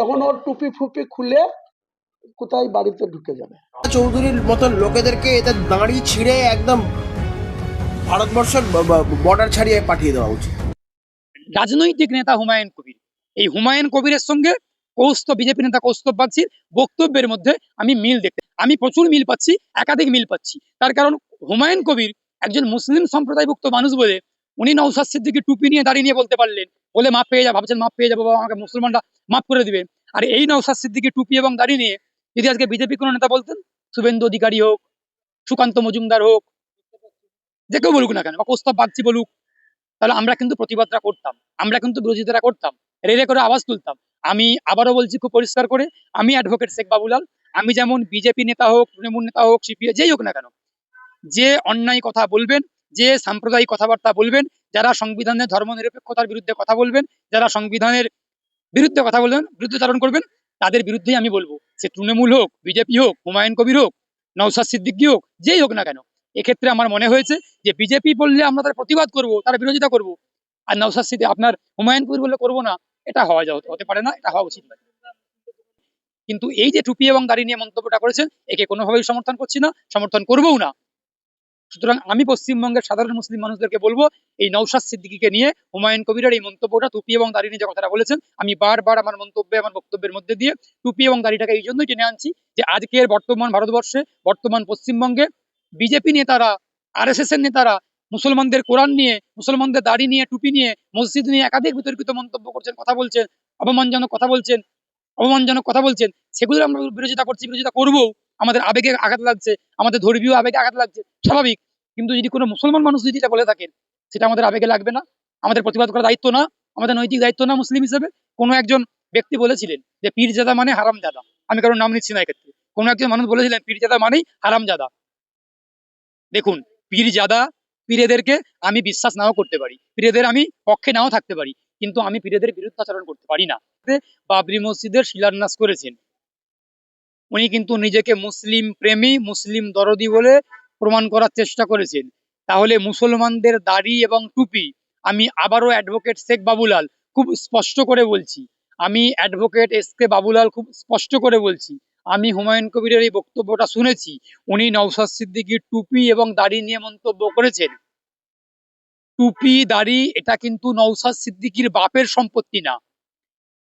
তখন ওর টুপি ফুপি খুলে কোথায় বাড়িতে ঢুকে যাবে। চৌধুরীর মতন লোকেদেরকে এটা দাঁড়ি ছিঁড়ে একদম ভারতবর্ষের বর্ডার ছাড়িয়ে পাঠিয়ে দেওয়া উচিত। রাজনৈতিক নেতা হুমায়ুন কবির। এই হুমায়ুন কবিরের সঙ্গে কৌস্তব বিজেপি নেতা কৌস্তব বাগচির বক্তব্যের মধ্যে আমি মিল দেখতে আমি প্রচুর মিল পাচ্ছি একাধিক মিল পাচ্ছি। তার কারণ হুমায়ুন কবির একজন মুসলিম সম্প্রদায়ভুক্ত মানুষ বলে উনি নৌসাদ সিদ্দিকি টুপি নিয়ে দাঁড়িয়ে নিয়ে বলতে পারলেন। বলে, মাপ পেয়ে যা। ভাবছেন, মাপ পেয়ে যাব বাবা, আমাকে মুসলমানরা মাফ করে দিবে। আর এই নৌসাদ সিদ্দিকি টুপি এবং দাঁড়িয়ে নিয়ে যদি আজকে বিজেপি কোনো নেতা বলতেন, শুভেন্দু অধিকারী হোক, সুকান্ত মজুমদার হোক, যে কেউ বলুক না কেন, বা কৌস্তব বাগচি বলুক, তাহলে আমরা কিন্তু প্রতিবাদটা করতাম। আমরা কিন্তু বিরোধিতাটা করতাম। রেলে করে আওয়াজ তুলতাম। আমি আবারও বলছি খুব পরিষ্কার করে, আমি অ্যাডভোকেট শেখ বাবুলাল, আমি যেমন বিজেপি নেতা হোক, তৃণমূল নেতা হোক সিপিএ যেই হোক না কেন, যে অন্যায় কথা বলবেন যে সাম্প্রদায়িক কথাবার্তা বলবেন, যারা সংবিধানের ধর্মনিরপেক্ষতার বিরুদ্ধে কথা বলবেন, যারা সংবিধানের বিরুদ্ধে কথা বলবেন বিরুদ্ধচারণ করবেন, তাদের বিরুদ্ধেই আমি বলব। সে তৃণমূল হোক, বিজেপি হোক, হুমায়ুন কবির হোক নৌসাদ সিদ্দিকী হোক, যেই হোক না কেন, এক্ষেত্রে আমার মনে হয়েছে যে বিজেপি বললে আমরা তার প্রতিবাদ করব, তার বিরোধিতা করব, আর নৌসাদ সিদ্দিক, আপনার হুমায়ুন কবির বললে করব না, এটা হওয়া যা হতে পারে না, এটা হওয়া উচিত নয়। কিন্তু এই যে টুপি এবং দাড়ি নিয়ে মন্তব্যটা করেছেন, একে কোনোভাবেই সমর্থন করছি না, সমর্থন করবও না। সুতরাং আমি পশ্চিমবঙ্গের সাধারণ মুসলিম মানুষদেরকে বলব, এই নৌসাদ সিদ্দিকীকে নিয়ে হুমায়ুন কবিরের এই মন্তব্যটা টুপি এবং দাড়ি নিয়ে যে কথাটা বলেছেন, আমি বারবার আমার মন্তব্যে, আমার বক্তব্যের মধ্যে দিয়ে টুপি এবং দাড়িটাকে এই জন্যই টেনে আনছি যে আজকের বর্তমান ভারতবর্ষে, বর্তমান পশ্চিমবঙ্গে বিজেপি নেতারা আর এর নেতারা, মুসলমানদের কোরআন নিয়ে, মুসলমানদের দাড়ি নিয়ে, টুপি নিয়ে, মসজিদ নিয়ে একাধিক বিতর্কিত মন্তব্য করছেন, কথা বলছেন, অপমানজনক কথা বলছেন, অপমানজনক কথা বলছেন, সেগুলোর আমরা বিরোধিতা করছি, বিরোধিতা করব আমাদের আবেগে আঘাত লাগছে, আমাদের ধর্মীয় আবেগে আঘাত লাগছে, স্বাভাবিক। কিন্তু যদি কোনো মুসলমান মানুষ যদি এটা বলে থাকেন সেটা আমাদের আবেগে লাগবে না, আমাদের প্রতিবাদ করার দায়িত্ব না, আমাদের নৈতিক দায়িত্ব না মুসলিম হিসেবে। কোনো একজন ব্যক্তি বলেছিলেন যে, পীরজাদা মানে হারামজাদা। আমি কারোর নাম নিচ্ছি না এক্ষেত্রে। কোনো একজন মানুষ বলেছিলেন, পীরজাদা মানেই হারামজাদা। দেখুন, পীরজাদা পীরেদেরকে আমি বিশ্বাস নাও করতে পারি। পীরেদের আমি পক্ষে নাও থাকতে পারি। কিন্তু আমি পীরেদের বিরুদ্ধাচরণ করতে পারি না। বাবরি মসজিদের শিলান্যাস করেছেন। উনি কিন্তু নিজেকে মুসলিম প্রেমী, মুসলিম দরদি বলে প্রমাণ করার চেষ্টা করেছেন। তাহলে মুসলমানদের দাড়ি এবং টুপি আমি আবারও অ্যাডভোকেট শেখ বাবুলাল খুব স্পষ্ট করে বলছি। আমি অ্যাডভোকেট এস কে বাবুলাল খুব স্পষ্ট করে বলছি। আমি হুমায়ুন কবিরের এই বক্তব্যটা শুনেছি। উনি নওশাদ সিদ্দিকীর টুপি এবং দাড়ি নিয়ে মন্তব্য করেছেন। টুপি, দাড়ি, এটা কিন্তু নওশাদ সিদ্দিকীর বাপের সম্পত্তি না।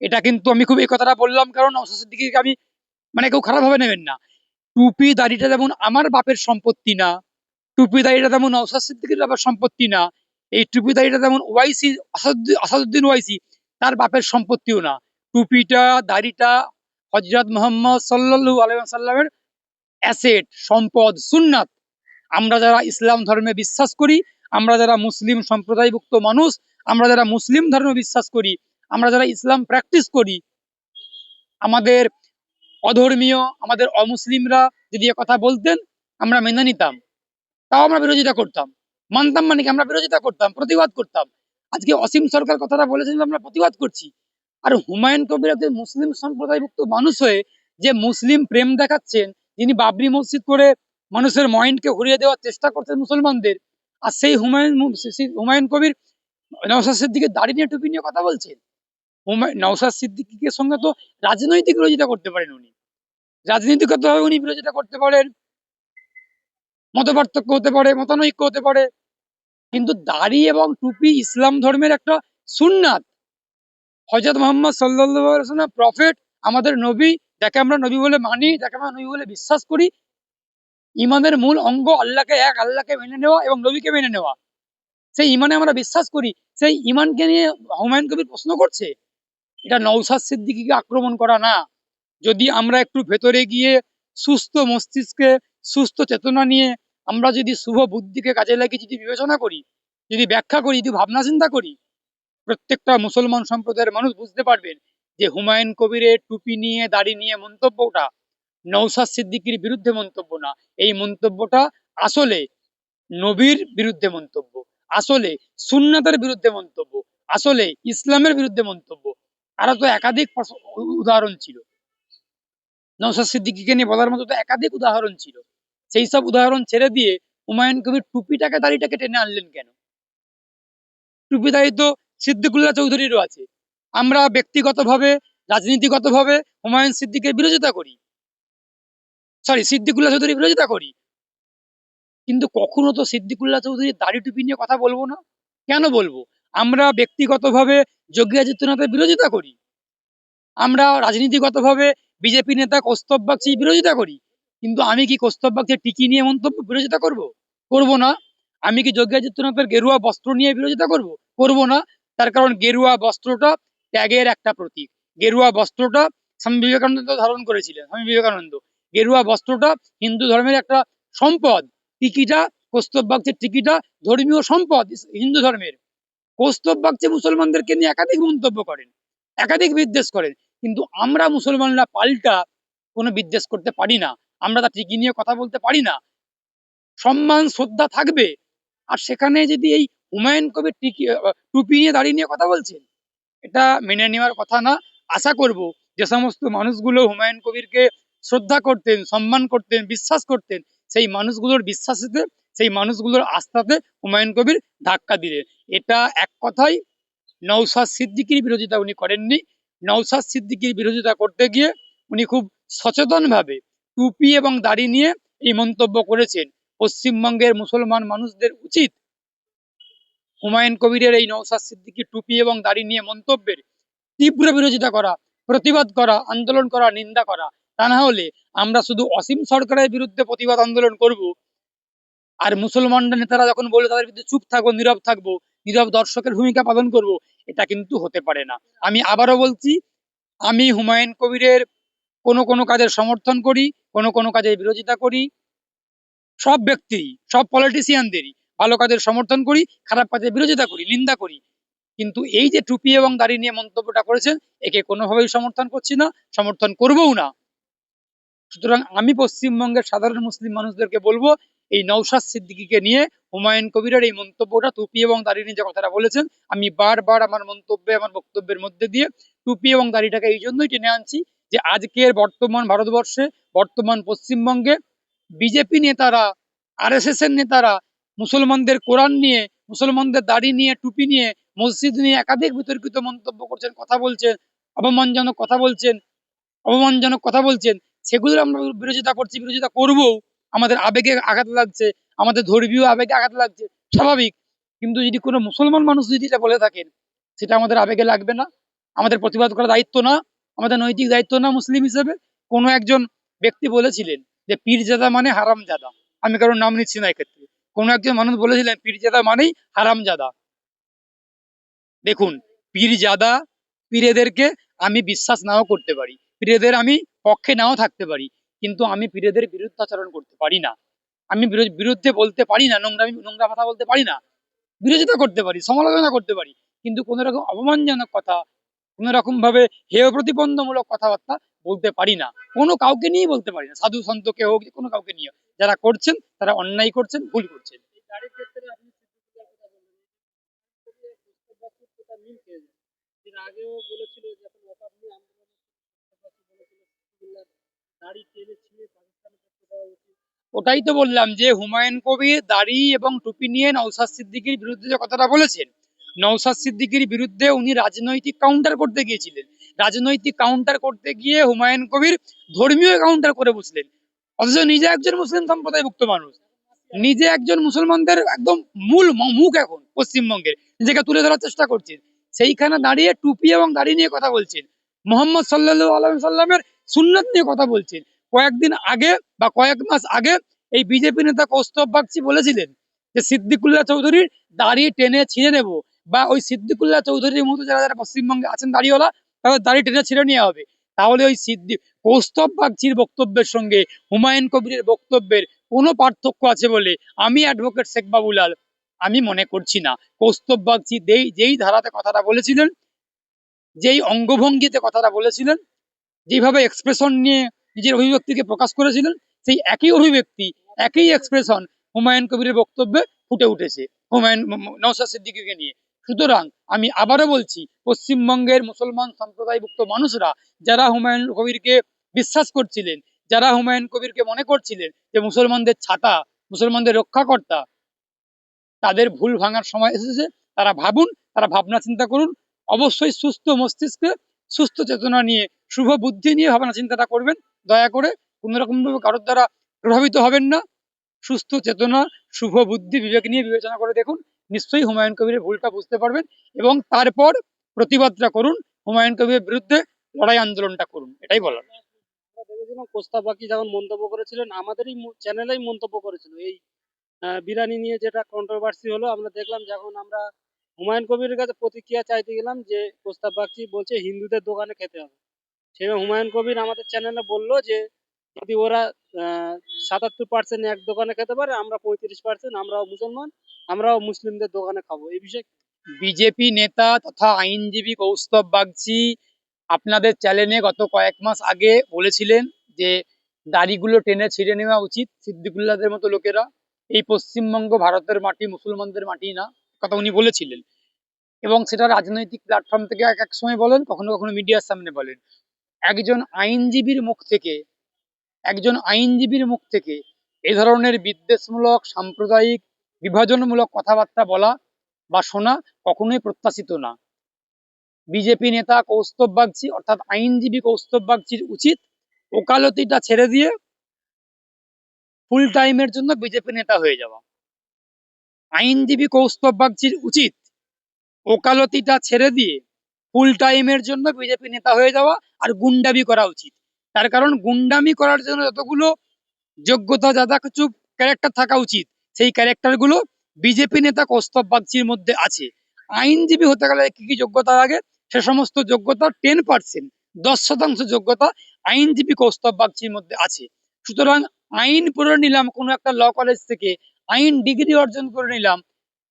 এটা কিন্তু আমি খুব এই কথাটা বললাম কারণ নওশাদ সিদ্দিকীকে আমি মানে কেউ খারাপভাবে নেবেন না। টুপি, দাড়িটা যেমন আমার বাপের সম্পত্তি না, টুপি, দাড়িটা যেমন নওশাদ সিদ্দিকীর সম্পত্তি না, এই টুপি, দাড়িটা যেমন ওয়াইসি আসাদুদ্দিন ওয়াইসি, তার বাপের সম্পত্তিও না। টুপিটা, দাড়িটা হজরত মোহাম্মদ সাল্লু আলাইসাল্লামের অ্যাসেট, সম্পদ, সুন্নাত। আমরা যারা ইসলাম ধর্মে বিশ্বাস করি, আমরা যারা মুসলিম সম্প্রদায়ভুক্ত মানুষ, আমরা যারা মুসলিম ধর্মে বিশ্বাস করি, আমরা যারা ইসলাম প্র্যাকটিস করি, আমাদের অধর্মীয়, আমাদের অমুসলিমরা যদি কথা বলতেন, আমরা মেনে নিতাম। তাও আমরা বিরোধিতা করতাম। মানতাম মানে কি? আমরা বিরোধিতা করতাম, প্রতিবাদ করতাম। আজকে অসীম সরকার কথাটা বলেছেন আমরা প্রতিবাদ করছি। আর হুমায়ুন কবির একজন মুসলিম সম্প্রদায়ভুক্ত মানুষ হয়ে যে মুসলিম প্রেম দেখাচ্ছেন, যিনি বাবরি মসজিদ করে মানুষের মাইন্ডকে ঘুরিয়ে দেওয়ার চেষ্টা করছেন মুসলমানদের, আর সেই হুমায়ুন হুমায়ুন কবির নওশাদ সিদ্দিকের দাড়ি নিয়ে টুপি নিয়ে কথা বলছেন। হুমায়ুন নওশাদ সিদ্দিকের সঙ্গে তো রাজনৈতিক বিরোধিতা করতে পারেন উনি। রাজনীতিগতভাবে উনি বিরোধিতা করতে পারেন মত পার্থক্য হতে পারে, মতানৈক্য হতে পারে। কিন্তু দাড়ি এবং টুপি ইসলাম ধর্মের একটা সুন্নাত। হজরত মোহাম্মদ সাল্লাহ প্রফেট, আমাদের নবী, যাকে আমরা নবী বলে মানি, যাকে আমরা নবী বলে বিশ্বাস করি, ইমানের মূল অঙ্গ আল্লাহকে এক, আল্লাহকে মেনে নেওয়া এবং নবীকে মেনে নেওয়া। সেই ইমানে আমরা বিশ্বাস করি, সেই ইমানকে নিয়ে হুমায়ুন কবির প্রশ্ন করছে এটা নৌসাদ সিদ্দিকীকে আক্রমণ করা না? যদি আমরা একটু ভেতরে গিয়ে সুস্থ মস্তিষ্কে, সুস্থ চেতনা নিয়ে আমরা যদি শুভ বুদ্ধিকে কাজে লাগিয়ে যদি বিবেচনা করি, যদি ব্যাখ্যা করি, যদি ভাবনা চিন্তা করি, প্রত্যেকটা মুসলমান সম্প্রদায়ের মানুষ বুঝতে পারবেন যে হুমায়ুন কবিরের টুপি নিয়ে, দাড়ি নিয়ে মন্তব্যটা নৌসাদ সিদ্দিকির বিরুদ্ধে মন্তব্য না। এই মন্তব্যটা আসলে নবীর বিরুদ্ধে মন্তব্য, আসলে সুন্নাতের বিরুদ্ধে মন্তব্য, আসলে ইসলামের বিরুদ্ধে মন্তব্য। আরও তো একাধিক উদাহরণ ছিল। নৌসাদ সিদ্দিকিকে নিয়ে বলার মতো তো একাধিক উদাহরণ ছিল। সেই সব উদাহরণ ছেড়ে দিয়ে হুমায়ুন কবির টুপিটাকে দাড়িটাকে টেনে আনলেন কেন? টুপি দাড়ি তো সিদ্দিকুল্লাহ চৌধুরীরও আছে। আমরা ব্যক্তিগতভাবে, রাজনীতিগতভাবে হুমায়ুন সিদ্দিকের বিরোধিতা করি। সরি, সিদ্দিকুল্লাহ চৌধুরীর বিরোধিতা করি। কিন্তু কখনো তো সিদ্দিকুল্লাহ চৌধুরীর দাড়ি টুপি নিয়ে কথা বলব না? কেন বলব? আমরা ব্যক্তিগতভাবে যোগী আদিত্যনাথের বিরোধিতা করি। আমরা রাজনীতিগতভাবে বিজেপি নেতা কৌস্তব বাগচির বিরোধিতা করি। কিন্তু আমি কি কৌস্তব বাগচির টিকি নিয়ে মন্তব্য, বিরোধিতা করব? করব না। আমি কি যোগী আদিত্যনাথের গেরুয়া বস্ত্র নিয়ে বিরোধিতা করব? করব না। তার কারণ গেরুয়া বস্ত্রটা ত্যাগের একটা প্রতীক। গেরুয়া বস্ত্রটা স্বামী বিবেকানন্দ ধারণ করেছিলেন, স্বামী বিবেকানন্দ। গেরুয়া বস্ত্রটা হিন্দু ধর্মের একটা সম্পদ। টিকিটা কৌস্তব বাগচির টিকিটা ধর্মীয় সম্পদ হিন্দু ধর্মের। কৌস্তব বাগচি মুসলমানদেরকে নিয়ে একাধিক মন্তব্য করেন, একাধিক বিদ্বেষ করেন, কিন্তু আমরা মুসলমানরা পাল্টা কোনো বিদ্বেষ করতে পারি না, আমরা তা টিকি নিয়ে কথা বলতে পারি না। সম্মান, শ্রদ্ধা থাকবে, আর সেখানে যদি এই হুমায়ুন কবির টিকি টুপি নিয়ে দাঁড়িয়ে নিয়ে কথা বলছেন, এটা মেনে নেওয়ার কথা না। আশা করব যে সমস্ত মানুষগুলো হুমায়ুন কবিরকে শ্রদ্ধা করতেন, সম্মান করতেন, বিশ্বাস করতেন, সেই মানুষগুলোর বিশ্বাসেতে সেই মানুষগুলোর আস্থাতে হুমায়ুন কবির ধাক্কা দিলেন। এটা এক কথাই নৌসাদ সিদ্দিকির বিরোধিতা উনি করেননি। নৌসাদ সিদ্দিকির বিরোধিতা করতে গিয়ে উনি খুব সচেতনভাবে টুপি এবং দাড়ি নিয়ে এই মন্তব্য করেছেন। পশ্চিমবঙ্গের মুসলমান মানুষদের উচিত হুমায়ুন কবিরের এই নৌসাদ সিদ্দিকির টুপি এবং দাড়ি নিয়ে মন্তব্যের তীব্র বিরোধিতা করা, প্রতিবাদ করা, আন্দোলন করা, নিন্দা করা। তা না হলে আমরা শুধু অসীম সরকারের বিরুদ্ধে প্রতিবাদ আন্দোলন করব আর মুসলমানরা নেতারা যখন বলে তাদের বিরুদ্ধে চুপ থাকব, নীরব থাকব, নীরব দর্শকের ভূমিকা পালন করব, এটা কিন্তু হতে পারে না। আমি আবারও বলছি, আমি হুমায়ুন কবিরের কোনো কোনো কাজের সমর্থন করি, কোনো কোনো কাজের বিরোধিতা করি, সব ব্যক্তি সব পলিটিশিয়ানদেরই ভালো কাজের সমর্থন করি, খারাপ কাজের বিরোধিতা করি, নিন্দা করি। কিন্তু এই যে টুপি এবং দাড়ি নিয়ে মন্তব্যটা করেছেন, একে কোনোভাবেই সমর্থন করছি না, সমর্থন করবও না। সুতরাং আমি পশ্চিমবঙ্গের সাধারণ মুসলিম মানুষদেরকে বলব এই নৌসাদ সিদ্দিকীকে নিয়ে হুমায়ুন কবিরের এই মন্তব্যটা টুপি এবং দাড়ি নিয়ে যে কথাটা বলেছেন, আমি বারবার আমার মন্তব্যে, আমার বক্তব্যের মধ্যে দিয়ে টুপি এবং দাড়িটাকে এই জন্যই টেনে আনছি যে আজকের বর্তমান ভারতবর্ষে, বর্তমান পশ্চিমবঙ্গে বিজেপি নেতারা, আরএসএস এর নেতারা, মুসলমানদের কোরআন নিয়ে, মুসলমানদের দাড়ি নিয়ে, টুপি নিয়ে, মসজিদ নিয়ে একাধিক বিতর্কিত মন্তব্য করছেন, কথা বলছেন, অপমানজনক কথা বলছেন, অপমানজনক কথা বলছেন, সেগুলোর আমরা বিরোধিতা করছি, বিরোধিতা করব আমাদের আবেগে আঘাত লাগছে, আমাদের ধর্মীয় আবেগে আঘাত লাগছে, স্বাভাবিক। কিন্তু যদি কোনো মুসলমান মানুষ যদি এটা বলে থাকেন, সেটা আমাদের আবেগে লাগবে না, আমাদের প্রতিবাদ করার দায়িত্ব না, আমাদের নৈতিক দায়িত্ব না মুসলিম হিসেবে, কোনো একজন ব্যক্তি বলেছিলেন যে পীরজাদা মানে হারামজাদা। আমি কারোর নাম নিচ্ছি না এক্ষেত্রে। কোনো একজন মানুষ বলেছিলেন পীরজাদা মানেই হারামজাদা। দেখুন, পীরজাদা পীরেদেরকে আমি বিশ্বাস নাও করতে পারি। পীরেদের আমি পক্ষে নাও থাকতে পারি। কিন্তু আমি পীরেদের বিরুদ্ধাচরণ করতে পারি না। আমি বিরো- বিরুদ্ধে বলতে পারি না, নোংরা নোংরা কথা বলতে পারি না। বিরোধিতা করতে পারি, সমালোচনা করতে পারি। কিন্তু কোনো রকম অপমানজনক কথা, কোনো রকম ভাবে হেয় প্রতিবন্ধমূলক কথাবার্তা বলতে পারি না। কোনো কাউকে নিয়ে বলতে পারি না। সাধু সন্তকে হোক কোনো কাউকে নিয়ে যারা করছেন, তারা অন্যায় করছেন, ভুল করছেন। আগেও বলেছিল ওটাই তো বললাম যে হুমায়ুন কবির দাড়ি এবং টুপি নিয়ে নৌসাদ সিদ্দিকির বিরুদ্ধে যে কথাটা বলেছেন নৌসাদ সিদ্দিকির বিরুদ্ধে উনি রাজনৈতিক কাউন্টার করতে গিয়েছিলেন। রাজনৈতিক কাউন্টার করতে গিয়ে হুমায়ুন কবির ধর্মীয় কাউন্টার করে বসলেন। অথচ নিজে একজন মুসলিম সম্প্রদায়ভুক্ত মানুষ। নিজে একজন মুসলমানদের একদম মূল মুখ এখন পশ্চিমবঙ্গের। নিজেকে তুলে ধরার চেষ্টা করছেন। সেইখানে দাঁড়িয়ে টুপি এবং দাড়ি নিয়ে কথা বলছেন। মোহাম্মদ সাল্লাহ আলম সাল্লামের সুন্নত নিয়ে কথা বলছেন। কয়েকদিন আগে বা কয়েক মাস আগে এই বিজেপি নেতা কৌস্তব বাগচি বলেছিলেন যে, সিদ্দিকুল্লাহ চৌধুরীর দাড়ি টেনে ছিঁড়ে নেব বা ওই সিদ্দিকুল্লাহ চৌধুরীর মতো যারা যারা পশ্চিমবঙ্গে আছেন দাড়িওয়ালা, তাদের দাড়ি টেনে ছিঁড়ে নেওয়া হবে। তাহলে ওই সিদ্দি কৌস্তব বাগচির বক্তব্যের সঙ্গে হুমায়ুন কবিরের বক্তব্যের কোনো পার্থক্য আছে বলে আমি অ্যাডভোকেট শেখ বাবুলাল, আমি মনে করছি না। কৌস্তব বাগচি যেই ধারাতে কথাটা বলেছিলেন, যেই অঙ্গভঙ্গিতে কথাটা বলেছিলেন যেভাবে এক্সপ্রেশন নিয়ে নিজের অভিব্যক্তিকে প্রকাশ করেছিলেন, সেই একই অভিব্যক্তি, একই এক্সপ্রেশন হুমায়ুন কবিরের বক্তব্যে ফুটে উঠেছে। হুমায়ুন নওশাদ সিদ্দিকীকে নিয়ে। সুতরাং আমি আবারও বলছি, পশ্চিমবঙ্গের মুসলমান সম্প্রদায়ভুক্ত মানুষরা, যারা হুমায়ুন কবিরকে বিশ্বাস করছিলেন, যারা হুমায়ুন কবিরকে মনে করছিলেন যে মুসলমানদের ছাতা, মুসলমানদের রক্ষাকর্তা, তাদের ভুল ভাঙার সময় এসেছে, তারা ভাবুন, তারা ভাবনা চিন্তা করুন। অবশ্যই সুস্থ মস্তিষ্কে সুস্থ চেতনা নিয়ে শুভ বুদ্ধি নিয়ে ভাবনা চিন্তাটা করবেন। দয়া করে কোনো রকম কারোর দ্বারা প্রভাবিত হবেন না। সুস্থ চেতনা শুভ বুদ্ধি বিবেক নিয়ে বিবেচনা করে দেখুন। নিশ্চয়ই হুমায়ুন কবিরের ভুলটা বুঝতে পারবেন এবং তারপর প্রতিবাদটা করুন। হুমায়ুন কবিরের বিরুদ্ধে লড়াই আন্দোলনটা করুন। এটাই বলার। দেখেছিলাম কোস্তা বাকি মন্তব্য করেছিলেন আমাদেরই চ্যানেলেই মন্তব্য করেছিল। এই আহ, বিরিয়ানি নিয়ে যেটা কন্ট্রোভার্সি হলো আমরা দেখলাম যখন আমরা হুমায়ুন কবিরের কাছে প্রতিক্রিয়া চাইতে গেলাম যে কোস্তা বাগচি বলছে হিন্দুদের দোকানে খেতে হবে। সেই হুমায়ুন কবির আমাদের চ্যানেলে বলল যে, যদি ওরা সাতাত্তর পার্সেন্ট এক দোকানে খেতে পারে, আমরা পঁয়ত্রিশ পার্সেন্ট আমরাও মুসলমান, আমরাও মুসলিমদের দোকানে খাব। এই বিষয়ে বিজেপি নেতা তথা আইনজীবী কৌস্তব বাগচি আপনাদের চ্যানেলে গত কয়েক মাস আগে বলেছিলেন যে, দাড়িগুলো টেনে ছিঁড়ে নেওয়া উচিত সিদ্দিকুল্লাহদের মতো লোকেরা। এই পশ্চিমবঙ্গ ভারতের মাটি, মুসলমানদের মাটি না, কথা উনি বলেছিলেন। এবং সেটা রাজনৈতিক প্ল্যাটফর্ম থেকে এক এক সময় বলেন, কখনো কখনো মিডিয়ার সামনে বলেন। একজন আইনজীবীর মুখ থেকে, একজন আইনজীবীর মুখ থেকে এ ধরনের বিদ্বেষমূলক, সাম্প্রদায়িক, বিভাজনমূলক কথাবার্তা বলা বা শোনা কখনোই প্রত্যাশিত না। বিজেপি নেতা কৌস্তব বাগচি অর্থাৎ আইনজীবী কৌস্তব বাগচির উচিত ওকালতিটা ছেড়ে দিয়ে ফুল টাইমের জন্য বিজেপি নেতা হয়ে যাওয়া। আইনজীবী কৌস্তব বাগচির উচিত ওকালতিটা ছেড়ে দিয়ে ফুল টাইমের জন্য বিজেপি নেতা হয়ে যাওয়া আর গুন্ডামি করা উচিত। তার কারণ গুন্ডামি করার জন্য যতগুলো যোগ্যতা যা কিছু ক্যারেক্টার থাকা উচিত, সেই ক্যারেক্টারগুলো বিজেপি নেতা কৌস্তব বাগচির মধ্যে আছে। আইনজীবী হতে গেলে কি কি যোগ্যতা লাগে, সে সমস্ত যোগ্যতা টেন পার্সেন্ট দশ শতাংশ যোগ্যতা আইনজীবী কৌস্তব বাগচির মধ্যে আছে। সুতরাং আইন পড়ে নিলাম, কোনো একটা ল কলেজ থেকে আইন ডিগ্রি অর্জন করে নিলাম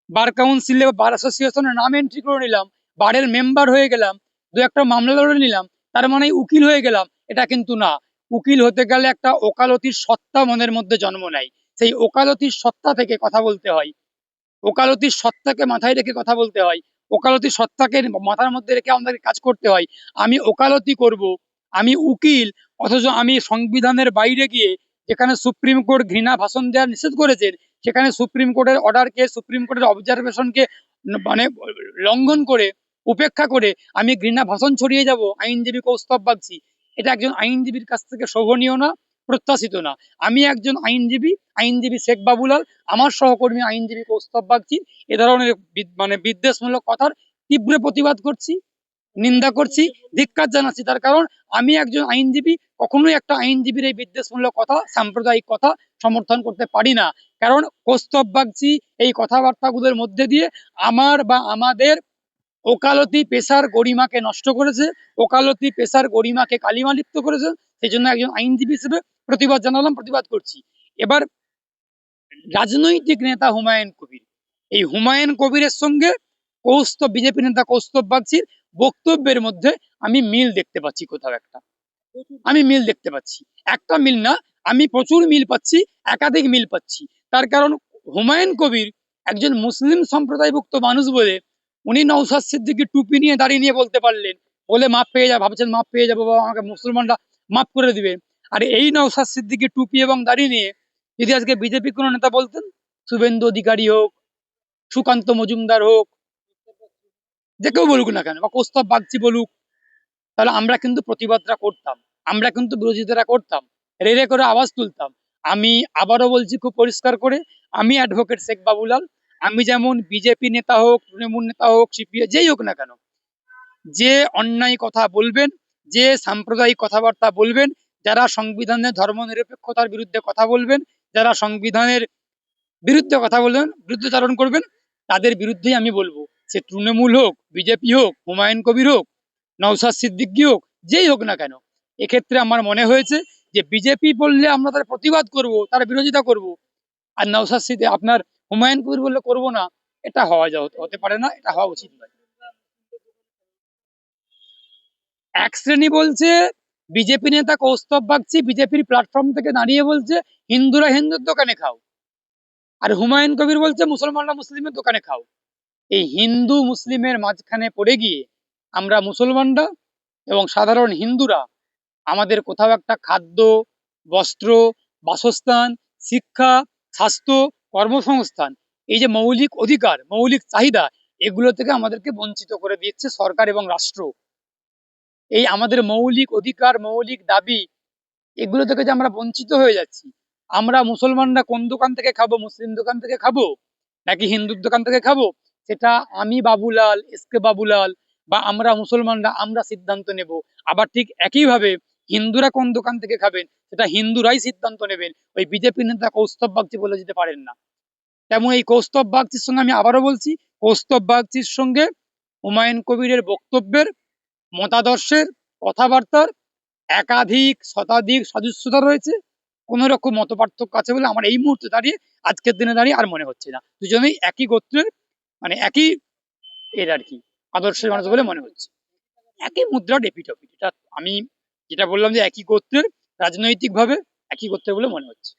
বার কাউন্সিলে বার অ্যাসোসিয়েশনের নাম এন্ট্রি করে নিলাম বারের মেম্বার হয়ে গেলাম, দু একটা মামলা লড়ে নিলাম, তার মানে উকিল হয়ে গেলাম, এটা কিন্তু না। উকিল হতে গেলে একটা ওকালতির সত্তা মনের মধ্যে জন্ম নেয়। সেই ওকালতির সত্তা থেকে কথা বলতে হয়। ওকালতির সত্তাকে মাথায় রেখে কথা বলতে হয়। ওকালতির সত্তাকে মাথার মধ্যে রেখে আমাদেরকে কাজ করতে হয়। আমি ওকালতি করব, আমি উকিল, অথচ আমি সংবিধানের বাইরে গিয়ে যেখানে সুপ্রিম কোর্ট ঘৃণা ভাষণ দেওয়া নিষেধ করেছেন, সেখানে সুপ্রিম কোর্টের অর্ডারকে সুপ্রিম কোর্টের অবজারভেশনকে মানে লঙ্ঘন করে উপেক্ষা করে আমি ঘৃণা ভাষণ ছড়িয়ে যাব, আইনজীবী কৌস্তব বাগচি এটা একজন আইনজীবীর কাছ থেকে শোভনীয় না, প্রত্যাশিত না। আমি একজন আইনজীবী আইনজীবী শেখ বাবুলাল, আমার সহকর্মী আইনজীবী কৌস্তব বাগচি এ ধরনের মানে বিদ্বেষমূলক কথার তীব্র প্রতিবাদ করছি, নিন্দা করছি, ধিক্কার জানাচ্ছি। তার কারণ আমি একজন আইনজীবী, কখনোই একটা আইনজীবীর এই বিদ্বেষমূলক কথা, সাম্প্রদায়িক কথা সমর্থন করতে পারি না। কারণ কৌস্তব বাগচি এই কথাবার্তাগুলোর মধ্যে দিয়ে আমার বা আমাদের ওকালতি পেশার গরিমাকে নষ্ট করেছে, ওকালতি পেশার গরিমাকে কালিমালিপ্ত করেছে সেই জন্য একজন আইনজীবী হিসেবে প্রতিবাদ জানালাম, প্রতিবাদ করছি। এবার রাজনৈতিক নেতা হুমায়ুন কবির। এই হুমায়ুন কবিরের সঙ্গে কৌস্তব, বিজেপি নেতা কৌস্তব বাগচির বক্তব্যের মধ্যে আমি মিল দেখতে পাচ্ছি কোথাও একটা। আমি মিল দেখতে পাচ্ছি। একটা মিল না, আমি প্রচুর মিল পাচ্ছি, একাধিক মিল পাচ্ছি। তার কারণ হুমায়ুন কবির একজন মুসলিম সম্প্রদায়ভুক্ত মানুষ বলে উনি নৌসাদ সিদ্দিকি টুপি নিয়ে দাঁড়িয়ে নিয়ে বলতে পারলেন। বলে মাপ পেয়ে যা, ভাবছেন মাপ পেয়ে যাব, বাবা, আমাকে মুসলমানরা মাফ করে দিবে। আর এই নৌসাদ সিদ্দিকি টুপি এবং দাঁড়িয়ে নিয়ে যদি আজকে বিজেপি কোনো নেতা বলতেন, শুভেন্দু অধিকারী হোক, সুকান্ত মজুমদার হোক, যে কেউ বলুক না কেন, বা কৌস্তব বাগচি বলুক, তাহলে আমরা কিন্তু প্রতিবাদটা করতাম, আমরা কিন্তু বিরোধিতাটা করতাম, রেড়ে করে আওয়াজ তুলতাম। আমি আবারও বলছি খুব পরিষ্কার করে, আমি অ্যাডভোকেট শেখ বাবুলাল আমি যেমন বিজেপি নেতা হোক, তৃণমূল নেতা হোক সিপিএ যেই হোক না কেন, যে অন্যায় কথা বলবেন, যে সাম্প্রদায়িক কথাবার্তা বলবেন, যারা সংবিধানের ধর্মনিরপেক্ষতার বিরুদ্ধে কথা বলবেন, যারা সংবিধানের বিরুদ্ধে কথা বলবেন বিরুদ্ধচারণ করবেন, তাদের বিরুদ্ধেই আমি বলব। সে তৃণমূল হোক, বিজেপি হোক, হুমায়ুন কবির হোক নওসাদ সিদ্দিকী হোক, যেই হোক না কেন, এক্ষেত্রে আমার মনে হয়েছে যে বিজেপি বললে আমরা তার প্রতিবাদ করব, তার বিরোধিতা করব। আর নওসাদ সিদ্দিক, আপনার হুমায়ুন কবির বললে করব না, এটা হওয়া যা হতে পারে না, এটা হওয়া উচিত নয়। এক শ্রেণি বলছে, বিজেপি নেতা কৌস্তব বাগচি বিজেপির প্ল্যাটফর্ম থেকে দাঁড়িয়ে বলছে, হিন্দুরা হিন্দুর দোকানে খাও। আর হুমায়ুন কবির বলছে, মুসলমানরা মুসলিমের দোকানে খাও। এই হিন্দু মুসলিমের মাঝখানে পড়ে গিয়ে আমরা মুসলমানরা এবং সাধারণ হিন্দুরা আমাদের কোথাও একটা খাদ্য, বস্ত্র, বাসস্থান, শিক্ষা, স্বাস্থ্য কর্মসংস্থান, এই যে মৌলিক অধিকার, মৌলিক চাহিদা, এগুলো থেকে আমাদেরকে বঞ্চিত করে দিচ্ছে সরকার এবং রাষ্ট্র। এই আমাদের মৌলিক অধিকার, মৌলিক দাবি, এগুলো থেকে যে আমরা বঞ্চিত হয়ে যাচ্ছি। আমরা মুসলমানরা কোন দোকান থেকে খাব, মুসলিম দোকান থেকে খাব, নাকি হিন্দুর দোকান থেকে খাব? সেটা আমি বাবুলাল, এস কে বাবুলাল বা আমরা মুসলমানরা আমরা সিদ্ধান্ত নেব। আবার ঠিক একইভাবে হিন্দুরা কোন দোকান থেকে খাবেন? সেটা হিন্দুরাই সিদ্ধান্ত নেবেন। ওই বিজেপি নেতা কৌস্তব বাগচি বলে যেতে পারেন না। তেমন এই কৌস্তব বাগচির সঙ্গে আমি আবারও বলছি, কৌস্তব বাগচির সঙ্গে হুমায়ুন কবিরের বক্তব্যের, মতাদর্শের কথাবার্তার একাধিক শতাধিক সদস্যতা রয়েছে। কোন রকম মত পার্থক্য আছে বলে আমার এই মুহূর্তে দাঁড়িয়ে, আজকের দিনে দাঁড়িয়ে আর মনে হচ্ছে না। দুজনেই একই গোত্রের মানে একই এর আর কি, আদর্শের মানুষ বলে মনে হচ্ছে। একই মুদ্রা ডেপিটপিট এটা আমি যেটা বললাম যে একই গোত্রের রাজনৈতিকভাবে একই গোত্রের বলে মনে হচ্ছে।